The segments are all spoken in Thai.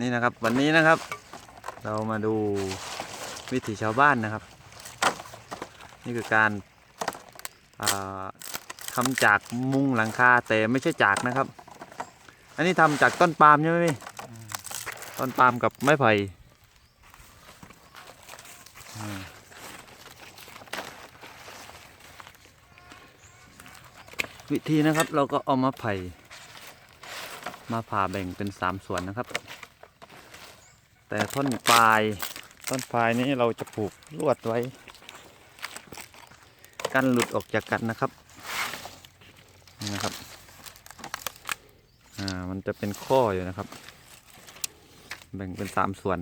นี่นะครับ วันนี้นะครับ เรามาดูวิถีชาวบ้านนะครับ นี่คือการาทำจากมุงหลังคาแต่ไม่ใช่จากนะครับ อันนี้ทำจากต้นปาล์มใช่ไหมพี่ต้นปาล์มกับไม้ไผ่วิธีนะครับเราก็เอามาไผ่มาผ่าแบ่งเป็นสามส่วนนะครับ แต่ท่อนปลาย ต้นปลายนี้เราจะผูกลวดไว้ กันหลุดออกจากกันนะครับนี่นะครับ อ่า มันจะเป็นข้ออยู่นะครับ แบ่งเป็นสามส่วน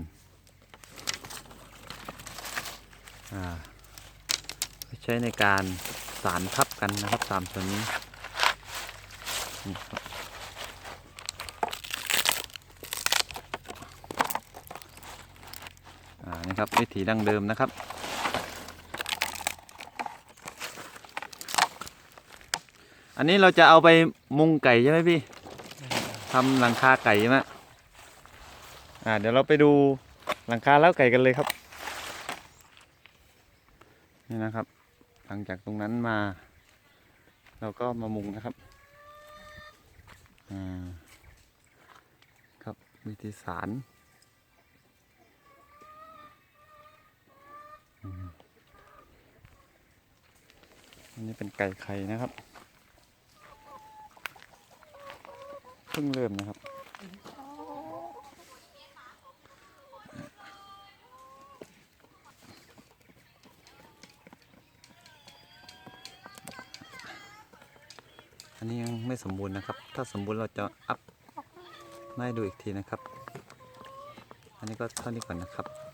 อ่า ใช้ในการสารทับกันนะครับสามส่วนนี้นี่ครับ อ่านี่ครับวิถีดั้งเดิมนะครับ อันนี้เราจะเอาไปมุงไก่ใช่ไหมพี่ทำหลังคาไก่ใช่ไหมอ่าเดี๋ยวเราไปดูหลังคาแล้วไก่กันเลยครับ นี่นะครับ หลังจากตรงนั้นมา เราก็มามุงนะครับอ่าครับวิธีสาร อันนี้เป็นไก่ไข่นะครับ เพิ่งเริ่มนะครับ อันนี้ยังไม่สมบูรณ์นะครับ ถ้าสมบูรณ์เราจะอัพมาให้ดูอีกทีนะครับ อันนี้ก็เท่านี้ก่อนนะครับ